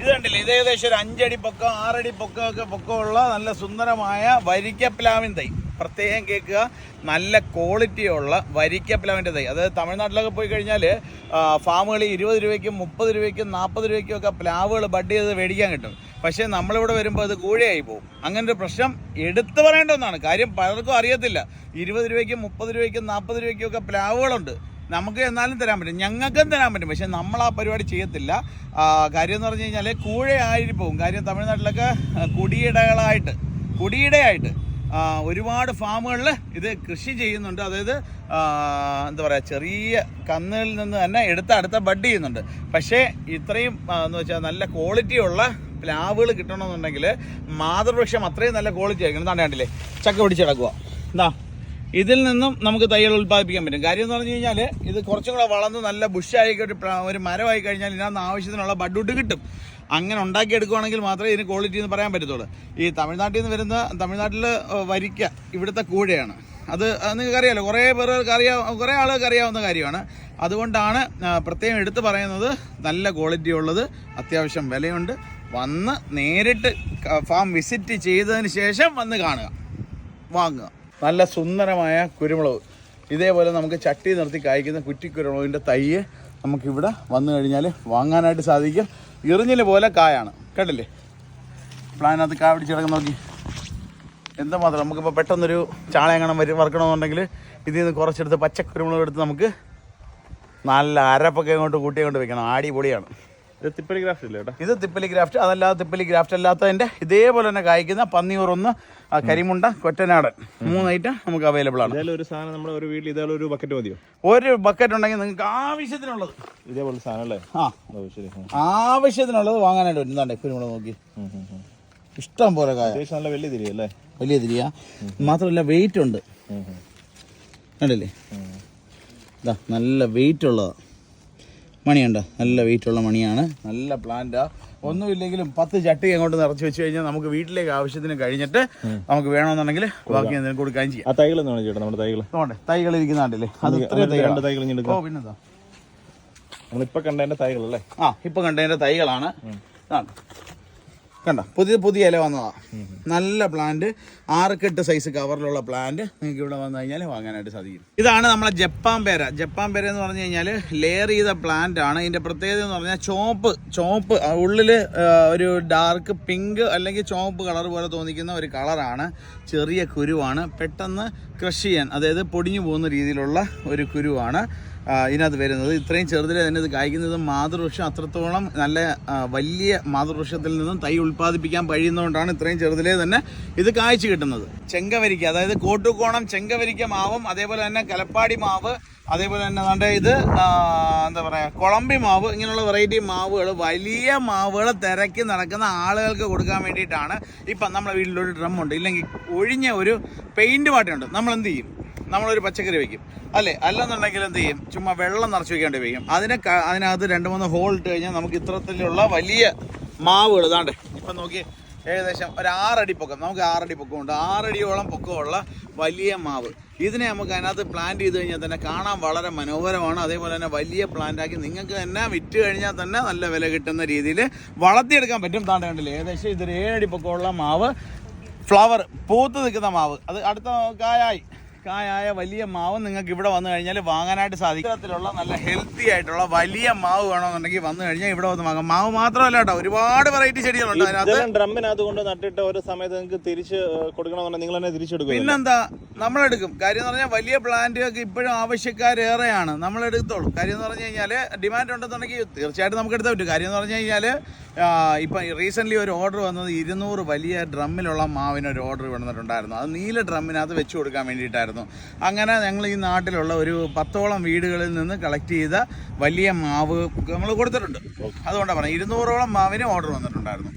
ഇത് കണ്ടില്ലേ? ഇത് ഏകദേശം ഒരു അഞ്ചടി പൊക്കം ആറടി പൊക്കം ഒക്കെ പൊക്കമുള്ള നല്ല സുന്ദരമായ വരിക്കപ്ലാവിൻ തൈ. പ്രത്യേകം കേൾക്കുക. നല്ല ക്വാളിറ്റിയുള്ള വരിക്കപ്ലാവിന്റെ തൈ. അതായത് തമിഴ്നാട്ടിലൊക്കെ പോയി കഴിഞ്ഞാൽ ഫാമുകളിൽ ഇരുപത് രൂപയ്ക്കും മുപ്പത് രൂപയ്ക്കും നാൽപ്പത് രൂപയ്ക്കും ഒക്കെ പ്ലാവുകൾ ബഡ് ചെയ്ത് മേടിക്കാൻ കിട്ടും. പക്ഷേ നമ്മളിവിടെ വരുമ്പോൾ അത് കൂഴയായി പോകും അങ്ങനെ ഒരു പ്രശ്നം എടുത്തു പറയേണ്ട ഒന്നാണ്. കാര്യം പലർക്കും അറിയത്തില്ല. ഇരുപത് രൂപയ്ക്കും മുപ്പത് രൂപയ്ക്കും നാൽപ്പത് രൂപയ്ക്കും ഒക്കെ പ്ലാവുകളുണ്ട്. നമുക്ക് എന്നാലും തരാൻ പറ്റും. ഞങ്ങൾക്കും തരാൻ പറ്റും. പക്ഷെ നമ്മൾ ആ പരിപാടി ചെയ്യത്തില്ല. കാര്യം എന്ന് പറഞ്ഞു കഴിഞ്ഞാൽ കൂഴയായി പോകും. കാര്യം തമിഴ്നാട്ടിലൊക്കെ കുടിയിടകളായിട്ട് കുടിയിടയായിട്ട് ഒരുപാട് ഫാമുകളിൽ ഇത് കൃഷി ചെയ്യുന്നുണ്ട്. അതായത് എന്താ പറയുക ചെറിയ കന്നുകളിൽ നിന്ന് തന്നെ എടുത്ത് അടുത്ത ബഡ് ചെയ്യുന്നുണ്ട്. പക്ഷേ ഇത്രയും എന്ന് വെച്ചാൽ നല്ല ക്വാളിറ്റിയുള്ള പ്ലാവുകൾ കിട്ടണമെന്നുണ്ടെങ്കിൽ മാതൃവൃക്ഷം അത്രയും നല്ല ക്വാളിറ്റി ആയിരിക്കണം. എന്താണ് കണ്ടില്ലേ? ചക്ക പിടിച്ച് കിടക്കുക എന്താ ഇതിൽ നിന്നും നമുക്ക് തൈകൾ ഉൽപ്പാദിപ്പിക്കാൻ പറ്റും. കാര്യം എന്ന് പറഞ്ഞു കഴിഞ്ഞാൽ ഇത് കുറച്ചും കൂടെ വളർന്ന് നല്ല ബുഷായി ഒരു മരമായി കഴിഞ്ഞാൽ ഇതിനകത്ത് ആവശ്യത്തിനുള്ള ബഡ്ഡുട്ട് കിട്ടും. അങ്ങനെ ഉണ്ടാക്കിയെടുക്കുവാണെങ്കിൽ മാത്രമേ ഇതിന് ക്വാളിറ്റി എന്ന് പറയാൻ പറ്റത്തുള്ളൂ. ഈ തമിഴ്നാട്ടിൽ നിന്ന് വരുന്ന തമിഴ്നാട്ടിൽ വരിക്ക ഇവിടുത്തെ കൂഴയാണ്. അത് നിങ്ങൾക്ക് അറിയാലോ കുറേ പേർക്ക് അറിയാം കുറേ ആളുകൾക്ക് അറിയാവുന്ന കാര്യമാണ്. അതുകൊണ്ടാണ് പ്രത്യേകം എടുത്തു പറയുന്നത് നല്ല ക്വാളിറ്റി ഉള്ളത് അത്യാവശ്യം വിലയുണ്ട്. വന്ന് നേരിട്ട് ഫാം വിസിറ്റ് ചെയ്തതിന് ശേഷം വന്ന് കാണുക. വാങ്ങുക. നല്ല സുന്ദരമായ കുരുമുളക്. ഇതേപോലെ നമുക്ക് ചട്ടി നിർത്തി കായ്ക്കുന്ന കുറ്റിക്കുരുമുളകിന്റെ തൈ നമുക്കിവിടെ വന്നു കഴിഞ്ഞാൽ വാങ്ങാനായിട്ട് സാധിക്കും. ഇറിഞ്ഞിൽ പോലെ കായാണ്. കേട്ടില്ലേ? പ്ലാനകത്ത് കാ പിടിച്ച് കിടക്കുന്ന നോക്കി. എന്തുമാത്രം നമുക്കിപ്പോൾ പെട്ടെന്നൊരു ചാളയങ്ങണം വരും വറുക്കണമെന്നുണ്ടെങ്കിൽ ഇതിൽ നിന്ന് കുറച്ചെടുത്ത് പച്ചക്കുരുമുളക് എടുത്ത് നമുക്ക് നല്ല അരപ്പൊക്കെ ഇങ്ങോട്ട് കൂട്ടി അങ്ങോട്ട് വെക്കണം. ആടി പൊളിയാണ് തിപ്പലി ഗ്രാഫ്റ്റ് ഇല്ലേ ഏട്ടാ? ഇത് തിപ്പലി ഗ്രാഫ്റ്റ് അതല്ലാതെ തിപ്പലി ഗ്രാഫ്റ്റ് അല്ലാത്തതിന്റെ ഇതേപോലെ തന്നെ കായ്ക്കുന്ന പന്നിയൂറൊന്ന് കരിമുണ്ട കൊറ്റനാടൻ. മൂന്നായിട്ട് നമുക്ക് അവൈലബിൾ ആണ്. ഒരു സാധനം നമ്മുടെ ഒരു വീട്ടിൽ ഇതേ ഒരു ബക്കറ്റ് മതിയോ? ഒരു ബക്കറ്റ് ഉണ്ടെങ്കിൽ നിങ്ങൾക്ക് ആവശ്യത്തിനുള്ളത്. ഇതേപോലെ സാധനം അല്ലേ? ആ. ശരി. ആവശ്യത്തിനുള്ളത് വാങ്ങാനായിട്ട് വരും. എന്താണ്ടേ കുരുമുളക് നോക്കി. ഇഷ്ടം പോലെ കായ. നല്ല വലിയ തിരി അല്ലേ? വലിയ തിരിയാ. മാത്രമല്ല വെയിറ്റ് ഉണ്ട്. കണ്ടില്ലേ? ഇതാ നല്ല വെയിറ്റ് ഉള്ളതാ. മണിയുണ്ടോ. നല്ല വെയിറ്റുള്ള മണിയാണ്. നല്ല പ്ലാന്റാ ഒന്നുമില്ലെങ്കിലും പത്ത് ചട്ടി അങ്ങോട്ട് നിറച്ച് വെച്ച് കഴിഞ്ഞാൽ നമുക്ക് വീട്ടിലേക്ക് ആവശ്യത്തിന് കഴിഞ്ഞിട്ട് നമുക്ക് വേണമെന്നുണ്ടെങ്കിൽ ബാക്കി എന്തെങ്കിലും കൊടുക്കുകയും ചെയ്യാം. തൈകൾ എന്താണ് ചേട്ടാ നമ്മുടെ തൈകൾ നോട്ടെ തൈകൾ ഇരിക്കുന്ന കണ്ടില്ലേ? അത് രണ്ട്. തൈകൾ ഓ പിന്നെന്താ? നമ്മളിപ്പോ കണ്ടതിന്റെ തൈകൾ അല്ലേ ആ ഇപ്പൊ കണ്ടതിന്റെ തൈകളാണ്. കണ്ട? പുതിയ പുതിയ ഇല വന്നതാ. നല്ല പ്ലാന്റ് ആറക്കെട്ട് സൈസ് കവറിലുള്ള പ്ലാന്റ് നിങ്ങൾക്ക് ഇവിടെ വന്നു കഴിഞ്ഞാൽ വാങ്ങാനായിട്ട് സാധിക്കും. ഇതാണ് നമ്മളെ ജപ്പാൻ പേര. ജപ്പാൻ പേര എന്ന് പറഞ്ഞു കഴിഞ്ഞാൽ ലെയർ ചെയ്ത പ്ലാന്റ് ആണ്. ഇതിന്റെ പ്രത്യേകത എന്ന് പറഞ്ഞാൽ ചോപ്പ് ചോപ്പ് ഉള്ളിൽ ഒരു ഡാർക്ക് പിങ്ക് അല്ലെങ്കിൽ ചോപ്പ് കളർ പോലെ തോന്നിക്കുന്ന ഒരു കളറാണ് ചെറിയ കുരുവാണ്. പെട്ടെന്ന് കൃഷി ചെയ്യാൻ അതായത് പൊടിഞ്ഞു പോകുന്ന രീതിയിലുള്ള ഒരു കുരുവാണ്. ഇതിനകത്ത് വരുന്നത്. ഇത്രയും ചെറുതിലെ തന്നെ ഇത് കായ്ക്കുന്നത് മാതൃവൃക്ഷം അത്രത്തോളം നല്ല വലിയ മാതൃവൃക്ഷത്തിൽ നിന്നും തൈ ഉൽപ്പാദിപ്പിക്കാൻ കഴിയുന്നതുകൊണ്ടാണ് ഇത്രയും ചെറുതിലെ തന്നെ ഇത് കായ്ച്ചു കിട്ടുന്നത്. ചെങ്കവരിക്ക അതായത് കോട്ടുകോണം ചെങ്കവരിക്ക മാവും അതേപോലെ തന്നെ കലപ്പാടി മാവ് അതേപോലെ തന്നെ നല്ല ഇത് എന്താ പറയുക കുളമ്പി മാവ് ഇങ്ങനെയുള്ള വെറൈറ്റി മാവുകൾ വലിയ മാവുകൾ തിരക്കി നടക്കുന്ന ആളുകൾക്ക് കൊടുക്കാൻ വേണ്ടിയിട്ടാണ് ഇപ്പം നമ്മുടെ വീട്ടിലൊരു ഡ്രമ്മുണ്ട്. ഇല്ലെങ്കിൽ ഒഴിഞ്ഞ ഒരു പെയിന്റ് പാട്ടുണ്ട് നമ്മൾ എന്ത് ചെയ്യും? നമ്മളൊരു പച്ചക്കറി വെക്കും. അല്ലേ? അല്ലെന്നുണ്ടെങ്കിൽ എന്ത് ചെയ്യും? ചുമ്മാ വെള്ളം നിറച്ച് വെക്കേണ്ടി വയ്ക്കും. അതിനെ അതിനകത്ത് രണ്ട് മൂന്ന് ഹോൾ ഇട്ട് കഴിഞ്ഞാൽ നമുക്ക് ഇത്തരത്തിലുള്ള വലിയ മാവുകൾ ഇതാണ്ട്. ഇപ്പം നോക്കി ഏകദേശം ഒരു ആറടി പൊക്കം നമുക്ക് ആറടി പൊക്കമുണ്ട്. ആറടിയോളം പൊക്കമുള്ള വലിയ മാവ്. ഇതിനെ നമുക്ക് അതിനകത്ത് പ്ലാന്റ് ചെയ്ത് കഴിഞ്ഞാൽ തന്നെ കാണാൻ വളരെ മനോഹരമാണ്. അതേപോലെ തന്നെ വലിയ പ്ലാന്റാക്കി നിങ്ങൾക്ക് തന്നെ വിറ്റ് കഴിഞ്ഞാൽ തന്നെ നല്ല വില കിട്ടുന്ന രീതിയിൽ വളർത്തിയെടുക്കാൻ പറ്റും. താണ്ട കണ്ടില്ലേ? ഏകദേശം ഇതൊരു ഏഴടി പൊക്കമുള്ള മാവ്. ഫ്ലവർ പൂത്ത് നിൽക്കുന്ന മാവ്. അത് അടുത്ത കായായി. കായായ വലിയ മാവ് നിങ്ങൾക്ക് ഇവിടെ വന്നു കഴിഞ്ഞാൽ വാങ്ങാനായിട്ട് സാധിക്കും. ഇത്തരത്തിലുള്ള നല്ല ഹെൽത്തി ആയിട്ടുള്ള വലിയ മാവ് വേണമെന്നുണ്ടെങ്കിൽ വന്നു കഴിഞ്ഞാൽ ഇവിടെ വന്ന് വാങ്ങാം. മാവ് മാത്രമല്ല കേട്ടോ ഒരുപാട് വെറൈറ്റി ചെടികളുണ്ട് അതിനകത്ത്. ഡ്രമ്മിനകത്ത് കൊണ്ട് നട്ടിട്ട് ഒരു സമയത്ത് നിങ്ങൾക്ക് തിരിച്ച് കൊടുക്കണമെന്നുണ്ടെങ്കിൽ നിങ്ങൾ തന്നെ തിരിച്ചെടുക്കും പിന്നെന്താ നമ്മളെടുക്കും. കാര്യം എന്ന് പറഞ്ഞാൽ വലിയ പ്ലാന്റുകൾക്ക് ഇപ്പോഴും ആവശ്യക്കാരേറെയാണ്. നമ്മൾ എടുത്തോളും കാര്യം എന്ന് പറഞ്ഞു കഴിഞ്ഞാൽ ഡിമാൻഡ് ഉണ്ടെന്നുണ്ടെങ്കിൽ തീർച്ചയായിട്ടും നമുക്ക് എടുത്താൽ പറ്റും. കാര്യം എന്ന് പറഞ്ഞു കഴിഞ്ഞാൽ ഇപ്പം റീസെന്റ്ലി ഒരു ഓർഡർ വന്നത് ഇരുന്നൂറ് വലിയ ഡ്രമ്മിലുള്ള മാവിനൊരു ഒരു ഓർഡർ വന്നിട്ടുണ്ടായിരുന്നു. അത് നീല ഡ്രമ്മിനകത്ത് വെച്ച് കൊടുക്കാൻ വേണ്ടിയിട്ടായിരുന്നു. അങ്ങനെ ഞങ്ങൾ ഈ നാട്ടിലുള്ള ഒരു പത്തോളം വീടുകളിൽ നിന്ന് കളക്ട് ചെയ്ത വലിയ മാവ് നമ്മൾ കൊടുത്തിട്ടുണ്ട്. അതുകൊണ്ടാണ് പറഞ്ഞത്. ഇരുന്നൂറോളം മാവിന് ഓർഡർ വന്നിട്ടുണ്ടായിരുന്നു.